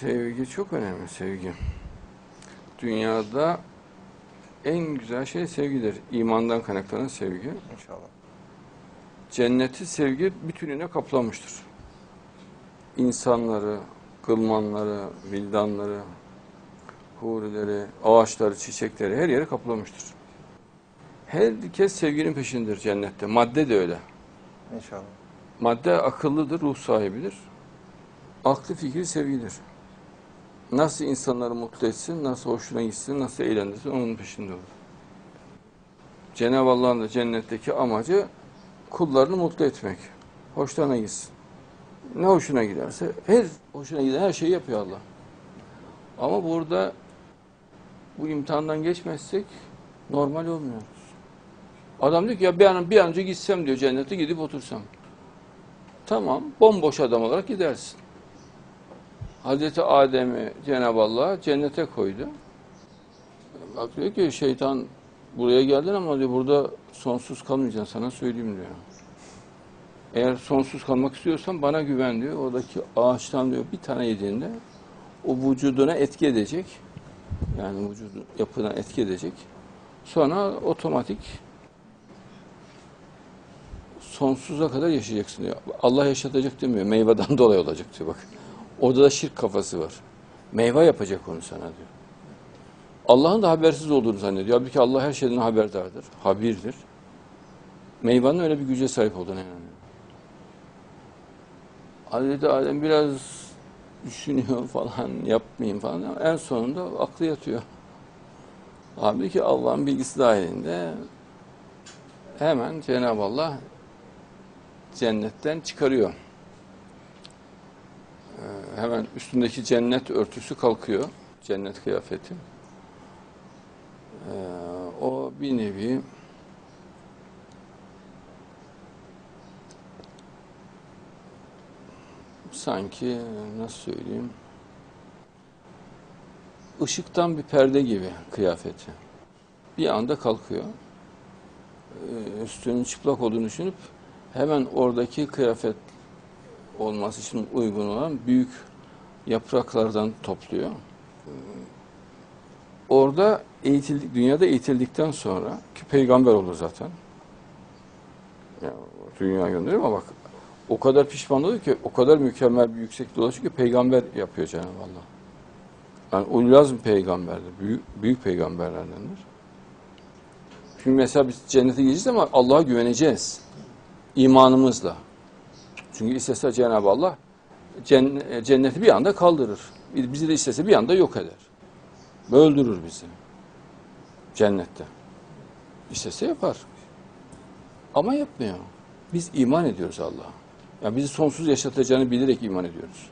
Sevgi çok önemli, sevgi. Dünyada en güzel şey sevgidir. İmandan kaynaklanan sevgi. İnşallah. Cenneti sevgi bütününe kaplamıştır. İnsanları, kılmanları, vildanları, hurileri, ağaçları, çiçekleri her yeri kaplamıştır. Herkes sevginin peşindedir cennette. Madde de öyle. İnşallah. Madde akıllıdır, ruh sahibidir. Aklı fikri sevgidir. Nasıl insanları mutlu etsin, nasıl hoşuna gitsin, nasıl eğlendirsin onun peşinde olur. Cenab-ı Allah'ın da cennetteki amacı kullarını mutlu etmek. Hoşlarına gitsin. Ne hoşuna giderse, her hoşuna giden her şeyi yapıyor Allah. Ama burada bu imtihandan geçmezsek normal olmuyoruz. Adam diyor ki ya bir an, bir an önce gitsem diyor cennete gidip otursam. Tamam, bomboş adam olarak gidersin. Hazreti Adem'i Cenab-ı Allah cennete koydu. Bak diyor ki şeytan buraya geldin ama diyor burada sonsuz kalmayacaksın sana söyleyeyim diyor. Eğer sonsuz kalmak istiyorsan bana güven diyor. Oradaki ağaçtan diyor bir tane yediğinde o vücuduna etki edecek. Yani vücudun yapıdan etki edecek. Sonra otomatik sonsuza kadar yaşayacaksın diyor. Allah yaşatacak demiyor. Meyveden dolayı olacak diyor bak. Orada da şirk kafası var. Meyve yapacak onu sana diyor. Allah'ın da habersiz olduğunu zannediyor. Halbuki Allah her şeyden haberdardır. Habirdir. Meyvanın öyle bir güce sahip olduğuna inanıyor. Hazreti Adem biraz düşünüyor falan, yapmayayım falan ama en sonunda aklı yatıyor. Halbuki Allah'ın bilgisi dahilinde hemen Cenab-ı Allah cennetten çıkarıyor. Üstündeki cennet örtüsü kalkıyor. Cennet kıyafeti. Ee, o bir nevi sanki nasıl söyleyeyim ışıktan bir perde gibi kıyafeti. Bir anda kalkıyor. Ee, üstünün çıplak olduğunu düşünüp hemen oradaki kıyafet olması için uygun olan büyük yapraklardan topluyor. Ee, Orada eğitildik, dünyada eğitildikten sonra ki peygamber olur zaten. Ya, dünya gönderiyor ama bak o kadar pişman oluyor ki o kadar mükemmel bir yüksekliğe ulaşıyor ki peygamber yapıyor Cenab-ı Allah. Yani ululazm peygamberdir. Büyük, büyük peygamberlerdendir. Şimdi mesela biz cennete gireceğiz ama Allah'a güveneceğiz. İmanımızla. Çünkü istese Cenab-ı Allah cenneti bir anda kaldırır. Bizi de istese bir anda yok eder. Öldürür bizi. Cennette. İstese yapar. Ama yapmıyor. Biz iman ediyoruz Allah'a. Yani bizi sonsuz yaşatacağını bilerek iman ediyoruz.